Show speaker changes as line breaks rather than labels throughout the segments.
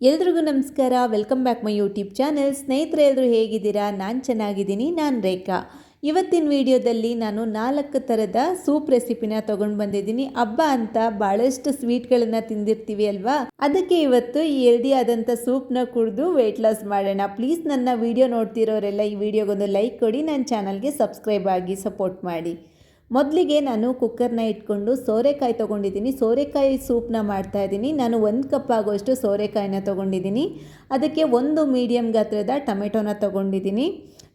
ಎಲ್ರಿಗೂ ನಮಸ್ಕಾರ. Welcome back my YouTube channel ಸ್ನೇಹಿತರೆ ಎಲ್ಲರೂ ಹೇಗಿದ್ದೀರಾ? ನಾನು ಚೆನ್ನಾಗಿದ್ದೀನಿ. ನಾನು ರೇಖಾ. ಇವತ್ತಿನ ವಿಡಿಯೋದಲ್ಲಿ ನಾನು ನಾಲ್ಕು ಥರದ ಸೂಪ್ ರೆಸಿಪಿನ ತೊಗೊಂಡು ಬಂದಿದ್ದೀನಿ. ಹಬ್ಬ ಅಂತ ಭಾಳಷ್ಟು ಸ್ವೀಟ್ಗಳನ್ನು ತಿಂದಿರ್ತೀವಿ ಅಲ್ವಾ? ಅದಕ್ಕೆ ಇವತ್ತು ಈ ಎಲ್ಡಿ ಆದಂಥ ಸೂಪ್ನ ಕುಡಿದು ವೆಯ್ಟ್ ಲಾಸ್ ಮಾಡೋಣ. ಪ್ಲೀಸ್ ನನ್ನ ವಿಡಿಯೋ ನೋಡ್ತಿರೋರೆಲ್ಲ ಈ ವಿಡಿಯೋಗೊಂದು ಲೈಕ್ ಕೊಡಿ. ನನ್ನ ಚಾನಲ್ಗೆ ಸಬ್ಸ್ಕ್ರೈಬ್ ಆಗಿ ಸಪೋರ್ಟ್ ಮಾಡಿ. ಮೊದಲಿಗೆ ನಾನು ಕುಕ್ಕರ್ನ ಇಟ್ಕೊಂಡು ಸೋರೆಕಾಯಿ ತೊಗೊಂಡಿದ್ದೀನಿ. ಸೋರೆಕಾಯಿ ಸೂಪ್ನ ಮಾಡ್ತಾ ಇದ್ದೀನಿ. ನಾನು ಒಂದು ಕಪ್ ಆಗೋಷ್ಟು ಸೋರೆಕಾಯಿನ ತೊಗೊಂಡಿದ್ದೀನಿ. ಅದಕ್ಕೆ ಒಂದು ಮೀಡಿಯಮ್ ಗಾತ್ರದ ಟೊಮೆಟೊನ ತೊಗೊಂಡಿದ್ದೀನಿ.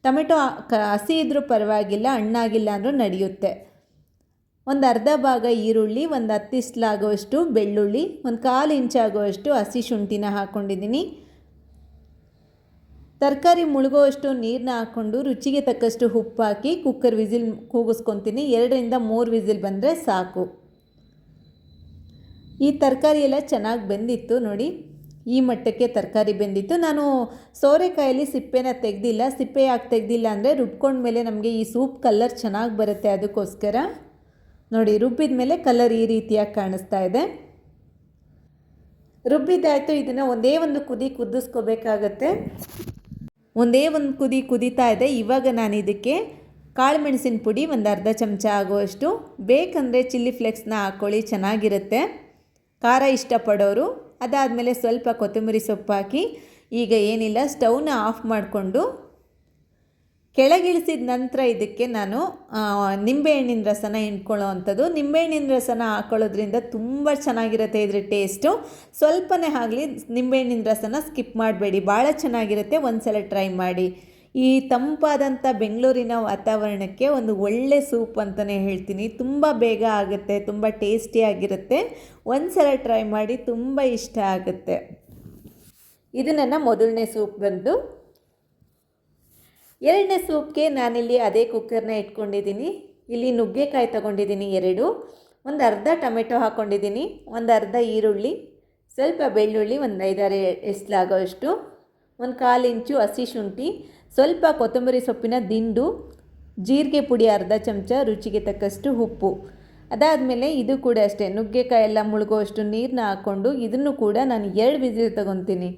ಟೊಮೆಟೊ ಕ, ಹಸಿ ಇದ್ದರೂ ಪರವಾಗಿಲ್ಲ, ಹಣ್ಣಾಗಿಲ್ಲ ಅಂದರೂ ನಡೆಯುತ್ತೆ. ಒಂದು ಅರ್ಧ ಭಾಗ ಈರುಳ್ಳಿ, ಒಂದು ಹತ್ತಿಸ್ಲಾಗುವಷ್ಟು ಬೆಳ್ಳುಳ್ಳಿ, ಒಂದು ಕಾಲು ಇಂಚಾಗುವಷ್ಟು ಹಸಿ ಶುಂಠಿನ ಹಾಕ್ಕೊಂಡಿದ್ದೀನಿ ತರಕಾರಿ ಮುಳುಗುವಷ್ಟು ನೀರನ್ನ ಹಾಕ್ಕೊಂಡು ರುಚಿಗೆ ತಕ್ಕಷ್ಟು ಉಪ್ಪು ಹಾಕಿ ಕುಕ್ಕರ್ ವಿಸಿಲ್ ಕೂಗಿಸ್ಕೊತೀನಿ. ಎರಡರಿಂದ ಮೂರು ವಿಸಿಲ್ ಬಂದರೆ ಸಾಕು. ಈ ತರಕಾರಿ ಎಲ್ಲ ಚೆನ್ನಾಗಿ ಬೆಂದಿತ್ತು ನೋಡಿ. ಈ ಮಟ್ಟಕ್ಕೆ ತರಕಾರಿ ಬೆಂದಿತ್ತು. ನಾನು ಸೋರೆಕಾಯಲ್ಲಿ ಸಿಪ್ಪೆನ ತೆಗೆದಿಲ್ಲ. ಸಿಪ್ಪೆ ಯಾಕೆ ತೆಗೆದಿಲ್ಲ ಅಂದರೆ ರುಬ್ಕೊಂಡ್ಮೇಲೆ ನಮಗೆ ಈ ಸೂಪ್ ಕಲರ್ ಚೆನ್ನಾಗಿ ಬರುತ್ತೆ ಅದಕ್ಕೋಸ್ಕರ. ನೋಡಿ, ರುಬ್ಬಿದ ಮೇಲೆ ಕಲರ್ ಈ ರೀತಿಯಾಗಿ ಕಾಣಿಸ್ತಾ ಇದೆ. ರುಬ್ಬಿದ್ದಾಯಿತು. ಇದನ್ನು ಒಂದೇ ಒಂದು ಕುದಿ ಕುದಿಸ್ಕೋಬೇಕಾಗತ್ತೆ. ಒಂದೇ ಒಂದು ಕುದಿ ಕುದೀತಾ ಇದೆ. ಇವಾಗ ನಾನು ಇದಕ್ಕೆ ಕಾಳುಮೆಣಸಿನ ಪುಡಿ ಒಂದು ಅರ್ಧ ಚಮಚ ಆಗುವಷ್ಟು. ಬೇಕಂದರೆ ಚಿಲ್ಲಿ ಫ್ಲೆಕ್ಸ್ನ ಹಾಕ್ಕೊಳ್ಳಿ ಚೆನ್ನಾಗಿರುತ್ತೆ. ಖಾರ ಇಷ್ಟಪಡೋರು. ಅದಾದಮೇಲೆ ಸ್ವಲ್ಪ ಕೊತ್ತಂಬರಿ ಸೊಪ್ಪು ಹಾಕಿ ಈಗ ಏನಿಲ್ಲ, ಸ್ಟವ್ನ ಆಫ್ ಮಾಡಿಕೊಂಡು ಕೆಳಗಿಳಿಸಿದ ನಂತರ ಇದಕ್ಕೆ ನಾನು ನಿಂಬೆಹಣ್ಣಿನ ರಸನ ಹಿಂಡ್ಕೊಳ್ಳೋ ಅಂಥದ್ದು ನಿಂಬೆಹಣ್ಣಿನ ರಸನ ಹಾಕೊಳ್ಳೋದ್ರಿಂದ ತುಂಬ ಚೆನ್ನಾಗಿರುತ್ತೆ ಇದ್ರ ಟೇಸ್ಟು. ಸ್ವಲ್ಪನೇ ಆಗಲಿ ನಿಂಬೆಹಣ್ಣಿನ ರಸನ ಸ್ಕಿಪ್ ಮಾಡಬೇಡಿ. ಭಾಳ ಚೆನ್ನಾಗಿರುತ್ತೆ ಒಂದು ಸಲ ಟ್ರೈ ಮಾಡಿ. ಈ ತಂಪಾದಂಥ ಬೆಂಗಳೂರಿನ ವಾತಾವರಣಕ್ಕೆ ಒಂದು ಒಳ್ಳೆ ಸೂಪ್ ಅಂತಲೇ ಹೇಳ್ತೀನಿ. ತುಂಬ ಬೇಗ ಆಗುತ್ತೆ, ತುಂಬ ಟೇಸ್ಟಿಯಾಗಿರುತ್ತೆ ಒಂದು ಸಲ ಟ್ರೈ ಮಾಡಿ ತುಂಬ ಇಷ್ಟ ಆಗುತ್ತೆ. ಇದು ನನ್ನ ಮೊದಲನೇ ಸೂಪ್ ಬಂದು ಎರಡನೇ ಸೂಪ್ಗೆ ನಾನಿಲ್ಲಿ ಅದೇ ಕುಕ್ಕರ್ನ ಇಟ್ಕೊಂಡಿದ್ದೀನಿ. ಇಲ್ಲಿ ನುಗ್ಗೆಕಾಯಿ ತಗೊಂಡಿದ್ದೀನಿ ಎರಡು, ಒಂದು ಅರ್ಧ ಟೊಮೆಟೊ ಹಾಕ್ಕೊಂಡಿದ್ದೀನಿ ಒಂದು ಅರ್ಧ ಈರುಳ್ಳಿ, ಸ್ವಲ್ಪ ಬೆಳ್ಳುಳ್ಳಿ, ಒಂದು ಐದಾರು ಎಸ್ಲಾಗೋಷ್ಟು, ಒಂದು ಕಾಲು ಇಂಚು ಹಸಿ ಶುಂಠಿ, ಸ್ವಲ್ಪ ಕೊತ್ತಂಬರಿ ಸೊಪ್ಪಿನ ದಿಂಡು, ಜೀರಿಗೆ ಪುಡಿ ಅರ್ಧ ಚಮಚ, ರುಚಿಗೆ ತಕ್ಕಷ್ಟು ಉಪ್ಪು. ಅದಾದಮೇಲೆ ಇದು ಕೂಡ ಅಷ್ಟೇ, ನುಗ್ಗೆಕಾಯಿ ಎಲ್ಲ ಮುಳುಗುವಷ್ಟು ನೀರನ್ನ ಹಾಕ್ಕೊಂಡು ಇದನ್ನು ಕೂಡ ನಾನು ಎರಡು ವಿಸಿಲ್ ತೊಗೊತೀನಿ.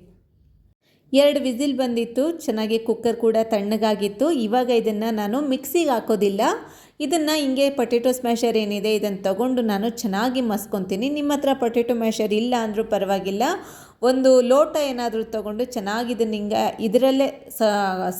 ಎರಡು ವಿಸಿಲ್ ಬಂದಿತ್ತು, ಚೆನ್ನಾಗಿ ಕುಕ್ಕರ್ ಕೂಡ ತಣ್ಣಗಾಗಿತ್ತು. ಇವಾಗ ಇದನ್ನು ನಾನು ಮಿಕ್ಸಿಗೆ ಹಾಕೋದಿಲ್ಲ. ಇದನ್ನು ಹಿಂಗೆ ಪೊಟೆಟೊ ಸ್ಮ್ಯಾಷರ್ ಏನಿದೆ ಇದನ್ನು ತಗೊಂಡು ನಾನು ಚೆನ್ನಾಗಿ ಮಸ್ಕೊತೀನಿ. ನಿಮ್ಮ ಹತ್ರ ಪೊಟೆಟೊ ಮ್ಯಾಷರ್ ಇಲ್ಲ ಅಂದರೂ ಪರವಾಗಿಲ್ಲ. ಒಂದು ಲೋಟ ಏನಾದರೂ ತಗೊಂಡು ಚೆನ್ನಾಗಿ ಇದನ್ನು ಹಿಂಗೆ ಇದರಲ್ಲೇ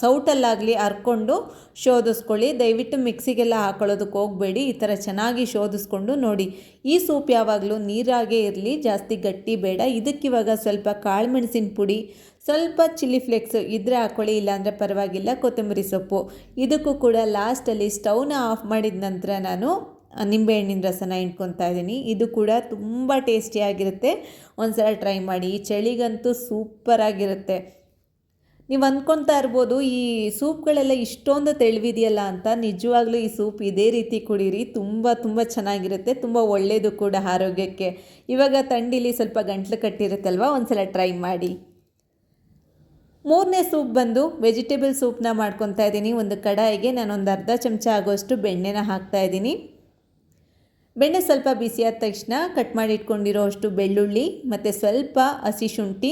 ಸೌಟಲ್ಲಾಗಲಿ ಹರ್ಕೊಂಡು ಶೋಧಿಸ್ಕೊಳ್ಳಿ. ದಯವಿಟ್ಟು ಮಿಕ್ಸಿಗೆಲ್ಲ ಹಾಕೊಳ್ಳೋದಕ್ಕೆ ಹೋಗಬೇಡಿ. ಈ ಥರ ಚೆನ್ನಾಗಿ ಶೋಧಿಸ್ಕೊಂಡು ನೋಡಿ. ಈ ಸೂಪ್ ಯಾವಾಗಲೂ ನೀರಾಗೇ ಇರಲಿ, ಜಾಸ್ತಿ ಗಟ್ಟಿ ಬೇಡ. ಇದಕ್ಕಿವಾಗ ಸ್ವಲ್ಪ ಕಾಳುಮೆಣಸಿನ ಪುಡಿ ಸ್ವಲ್ಪ ಚಿಲ್ಲಿ ಫ್ಲೇಕ್ಸ್ ಇದ್ರೆ ಹಾಕ್ಕೊಳ್ಳಿ ಇಲ್ಲಾಂದರೆ ಪರವಾಗಿಲ್ಲ, ಕೊತ್ತಂಬರಿ ಸೊಪ್ಪು. ಇದಕ್ಕೂ ಕೂಡ ಲಾಸ್ಟಲ್ಲಿ ಸ್ಟವ್ನ ಆಫ್ ಮಾಡಿದ ನಂತರ ನಾನು ನಿಂಬೆಹಣ್ಣಿನ ರಸನ ಇಟ್ಕೊತಾ ಇದ್ದೀನಿ. ಇದು ಕೂಡ ತುಂಬ ಟೇಸ್ಟಿಯಾಗಿರುತ್ತೆ ಒಂದು ಸಲ ಟ್ರೈ ಮಾಡಿ, ಈ ಚಳಿಗಂತೂ ಸೂಪರಾಗಿರುತ್ತೆ ನೀವು ಅಂದ್ಕೊತಾ ಇರ್ಬೋದು, ಈ ಸೂಪ್ಗಳೆಲ್ಲ ಇಷ್ಟೊಂದು ತೆಳುವಿದೆಯಲ್ಲ ಅಂತ, ನಿಜವಾಗ್ಲೂ ಈ ಸೂಪ್ ಇದೇ ರೀತಿ ಕುಡೀರಿ, ತುಂಬ ತುಂಬ ಚೆನ್ನಾಗಿರುತ್ತೆ, ತುಂಬ ಒಳ್ಳೆಯದು ಕೂಡ ಆರೋಗ್ಯಕ್ಕೆ. ಇವಾಗ ತಂಡಿಲಿ ಸ್ವಲ್ಪ ಗಂಟ್ಲು ಕಟ್ಟಿರುತ್ತಲ್ವ ಒಂದು ಸಲ ಟ್ರೈ ಮಾಡಿ. ಮೂರನೇ ಸೂಪ್ ಬಂದು ವೆಜಿಟೇಬಲ್ ಸೂಪ್ನ ಮಾಡ್ಕೊತಾ ಇದ್ದೀನಿ. ಒಂದು ಕಡಾಯಿಗೆ ನಾನೊಂದು ಅರ್ಧ ಚಮಚ ಆಗೋಷ್ಟು ಬೆಣ್ಣೆನ ಹಾಕ್ತಾ ಇದ್ದೀನಿ. ಬೆಣ್ಣೆ ಸ್ವಲ್ಪ ಬಿಸಿಯಾದ ತಕ್ಷಣ ಕಟ್ ಮಾಡಿ ಇಟ್ಕೊಂಡಿರೋ ಅಷ್ಟು ಬೆಳ್ಳುಳ್ಳಿ ಮತ್ತು ಸ್ವಲ್ಪ ಹಸಿ ಶುಂಠಿ,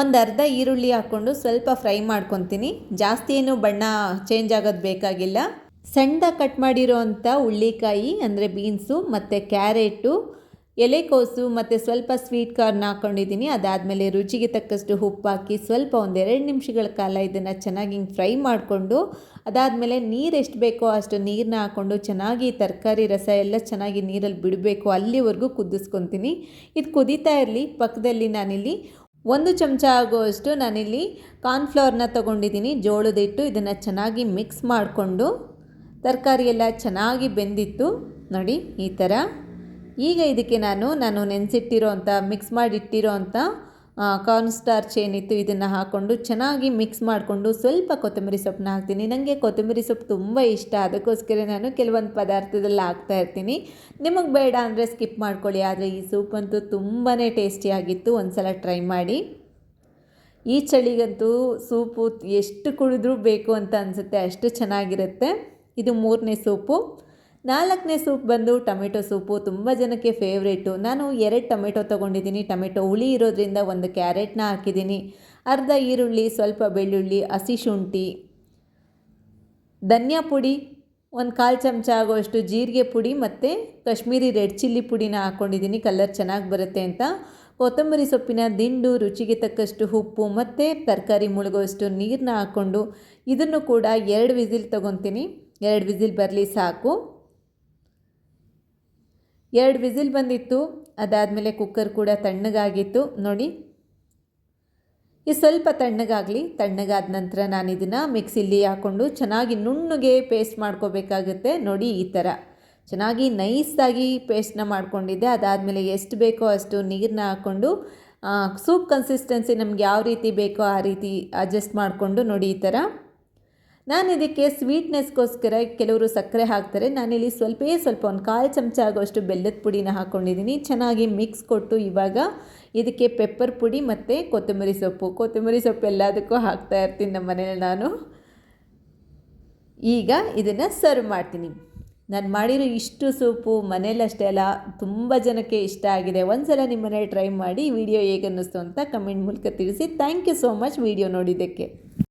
ಒಂದು ಅರ್ಧ ಈರುಳ್ಳಿ ಹಾಕ್ಕೊಂಡು ಸ್ವಲ್ಪ ಫ್ರೈ ಮಾಡ್ಕೊತೀನಿ. ಜಾಸ್ತಿ ಏನು ಬಣ್ಣ ಚೇಂಜ್ ಆಗೋದು ಬೇಕಾಗಿಲ್ಲ. ಸಣ್ಣ ಕಟ್ ಮಾಡಿರೋ ಅಂಥ ಹುಳ್ಳಿಕಾಯಿ ಅಂದರೆ ಬೀನ್ಸು ಮತ್ತು ಕ್ಯಾರೆಟು ಎಲೆಕೋಸು ಮತ್ತು ಸ್ವಲ್ಪ ಸ್ವೀಟ್ ಕಾರ್ನ್ ಹಾಕ್ಕೊಂಡಿದ್ದೀನಿ ಅದಾದಮೇಲೆ ರುಚಿಗೆ ತಕ್ಕಷ್ಟು ಉಪ್ಪು ಹಾಕಿ ಸ್ವಲ್ಪ ಒಂದೆರಡು ನಿಮಿಷಗಳ ಕಾಲ ಇದನ್ನು ಚೆನ್ನಾಗಿ ಹಿಂಗೆ ಫ್ರೈ ಮಾಡಿಕೊಂಡು, ಅದಾದಮೇಲೆ ನೀರು ಎಷ್ಟು ಬೇಕೋ ಅಷ್ಟು ನೀರನ್ನ ಹಾಕ್ಕೊಂಡು ಚೆನ್ನಾಗಿ ತರಕಾರಿ ರಸ ಎಲ್ಲ ಚೆನ್ನಾಗಿ ನೀರಲ್ಲಿ ಬಿಡಬೇಕು. ಅಲ್ಲಿವರೆಗೂ ಕುದಿಸ್ಕೊತೀನಿ. ಇದು ಕುದೀತಾ ಇರಲಿ ಪಕ್ಕದಲ್ಲಿ ನಾನಿಲ್ಲಿ ಒಂದು ಚಮಚ ಆಗುವಷ್ಟು ನಾನಿಲ್ಲಿ ಕಾರ್ನ್ಫ್ಲವರ್ನ ತೊಗೊಂಡಿದ್ದೀನಿ. ಜೋಳದ ಹಿಟ್ಟು ಇದನ್ನು ಚೆನ್ನಾಗಿ ಮಿಕ್ಸ್ ಮಾಡಿಕೊಂಡು, ತರಕಾರಿ ಎಲ್ಲ ಚೆನ್ನಾಗಿ ಬೆಂದಿತ್ತು. ನೋಡಿ, ಈ ಥರ ಈಗ ಇದಕ್ಕೆ ನಾನು ನಾನು ನೆನೆಸಿಟ್ಟಿರೋ ಅಂಥ ಮಿಕ್ಸ್ ಮಾಡಿಟ್ಟಿರೋ ಅಂಥ ಕಾರ್ನ್ ಸ್ಟಾರ್ಚ್ ಏನಿತ್ತು ಇದನ್ನು ಹಾಕ್ಕೊಂಡು ಚೆನ್ನಾಗಿ ಮಿಕ್ಸ್ ಮಾಡಿಕೊಂಡು ಸ್ವಲ್ಪ ಕೊತ್ತಂಬರಿ ಸೊಪ್ಪನ್ನ ಹಾಕ್ತೀನಿ. ನನಗೆ ಕೊತ್ತಂಬರಿ ಸೊಪ್ಪು ತುಂಬ ಇಷ್ಟ. ಅದಕ್ಕೋಸ್ಕರ ನಾನು ಕೆಲವೊಂದು ಪದಾರ್ಥದಲ್ಲಿ ಹಾಕ್ತಾ ಇರ್ತೀನಿ. ನಿಮಗೆ ಬೇಡ ಅಂದರೆ ಸ್ಕಿಪ್ ಮಾಡ್ಕೊಳ್ಳಿ. ಆದರೆ ಈ ಸೂಪ್ ಅಂತೂ ತುಂಬಾ ಟೇಸ್ಟಿಯಾಗಿತ್ತು ಒಂದು ಸಲ ಟ್ರೈ ಮಾಡಿ. ಈ ಚಳಿಗಂತೂ ಸೂಪು ಎಷ್ಟು ಕುಡಿದ್ರೂ ಬೇಕು ಅಂತ ಅನಿಸುತ್ತೆ. ಅಷ್ಟು ಚೆನ್ನಾಗಿರುತ್ತೆ. ಇದು ಮೂರನೇ ಸೂಪು ನಾಲ್ಕನೇ ಸೂಪ್ ಬಂದು ಟೊಮೆಟೊ ಸೂಪು, ತುಂಬ ಜನಕ್ಕೆ ಫೇವ್ರೇಟು ನಾನು ಎರಡು ಟೊಮೆಟೊ ತೊಗೊಂಡಿದ್ದೀನಿ. ಟೊಮೆಟೊ ಹುಳಿ ಇರೋದ್ರಿಂದ ಒಂದು ಕ್ಯಾರೆಟ್ನ ಹಾಕಿದ್ದೀನಿ. ಅರ್ಧ ಈರುಳ್ಳಿ, ಸ್ವಲ್ಪ ಬೆಳ್ಳುಳ್ಳಿ, ಹಸಿ ಶುಂಠಿ, ಧನಿಯಾ ಪುಡಿ, ಒಂದು ಕಾಲು ಚಮಚ ಆಗೋಷ್ಟು ಜೀರಿಗೆ ಪುಡಿ ಮತ್ತು ಕಾಶ್ಮೀರಿ ರೆಡ್ ಚಿಲ್ಲಿ ಪುಡಿನ ಹಾಕ್ಕೊಂಡಿದ್ದೀನಿ ಕಲರ್ ಚೆನ್ನಾಗಿ ಬರುತ್ತೆ ಅಂತ. ಕೊತ್ತಂಬರಿ ಸೊಪ್ಪಿನ ದಿಂಡು, ರುಚಿಗೆ ತಕ್ಕಷ್ಟು ಉಪ್ಪು ಮತ್ತು ತರಕಾರಿ ಮುಳುಗುವಷ್ಟು ನೀರನ್ನ ಹಾಕ್ಕೊಂಡು ಇದನ್ನು ಕೂಡ ಎರಡು ವಿಸಿಲ್ ತೊಗೊತೀನಿ. ಎರಡು ವಿಸಿಲ್ ಬರಲಿ ಸಾಕು. ಎರಡು ವಿಸಿಲ್ ಬಂದಿತ್ತು, ಅದಾದಮೇಲೆ ಕುಕ್ಕರ್ ಕೂಡ ತಣ್ಣಗಾಗಿತ್ತು. ನೋಡಿ, ಈ ಸ್ವಲ್ಪ ತಣ್ಣಗಾಗಲಿ, ತಣ್ಣಗಾದ ನಂತರ ನಾನು ಇದನ್ನು ಮಿಕ್ಸಿಲಿ ಹಾಕ್ಕೊಂಡು ಚೆನ್ನಾಗಿ ನುಣ್ಣಗೆ ಪೇಸ್ಟ್ ಮಾಡ್ಕೋಬೇಕಾಗುತ್ತೆ. ನೋಡಿ, ಈ ಥರ. ಚೆನ್ನಾಗಿ ನೈಸಾಗಿ ಪೇಸ್ಟ್ನ ಮಾಡ್ಕೊಂಡಿದ್ದೆ. ಅದಾದಮೇಲೆ ಎಷ್ಟು ಬೇಕೋ ಅಷ್ಟು ನೀರನ್ನ ಹಾಕ್ಕೊಂಡು ಸೂಪ್ ಕನ್ಸಿಸ್ಟೆನ್ಸಿ ನಮ್ಗೆ ಯಾವ ರೀತಿ ಬೇಕೋ ಆ ರೀತಿ ಅಡ್ಜಸ್ಟ್ ಮಾಡಿಕೊಂಡು ನೋಡಿ, ಈ ಥರ. ನಾನು ಇದಕ್ಕೆ ಸ್ವೀಟ್ನೆಸ್ಗೋಸ್ಕರ ಕೆಲವರು ಸಕ್ಕರೆ ಹಾಕ್ತಾರೆ. ನಾನಿಲ್ಲಿ ಸ್ವಲ್ಪೇ ಸ್ವಲ್ಪ ಒಂದು ಕಾಲು ಚಮಚ ಆಗೋಷ್ಟು ಬೆಲ್ಲದ ಪುಡಿನ ಹಾಕ್ಕೊಂಡಿದ್ದೀನಿ ಚೆನ್ನಾಗಿ ಮಿಕ್ಸ್ ಕೊಟ್ಟು ಇವಾಗ ಇದಕ್ಕೆ ಪೆಪ್ಪರ್ ಪುಡಿ ಮತ್ತು ಕೊತ್ತಂಬರಿ ಸೊಪ್ಪು. ಕೊತ್ತಂಬರಿ ಸೊಪ್ಪು ಎಲ್ಲದಕ್ಕೂ ಹಾಕ್ತಾ ಇರ್ತೀನಿ ನಮ್ಮ ಮನೇಲಿ ನಾನು. ಈಗ ಇದನ್ನು ಸರ್ವ್ ಮಾಡ್ತೀನಿ. ನಾನು ಮಾಡಿರೋ ಇಷ್ಟು ಸೂಪು ಮನೇಲಿ ಅಷ್ಟೇ ಅಲ್ಲ, ತುಂಬ ಜನಕ್ಕೆ ಇಷ್ಟ ಆಗಿದೆ. ಒಂದ್ಸಲ ನಿಮ್ಮ ಮನೇಲಿ ಟ್ರೈ ಮಾಡಿ ವಿಡಿಯೋ ಹೇಗೆ ಅನ್ನಿಸ್ತು ಅಂತ ಕಮೆಂಟ್ ಮೂಲಕ ತಿಳಿಸಿ. Thank you so much video ನೋಡಿದ್ದಕ್ಕೆ.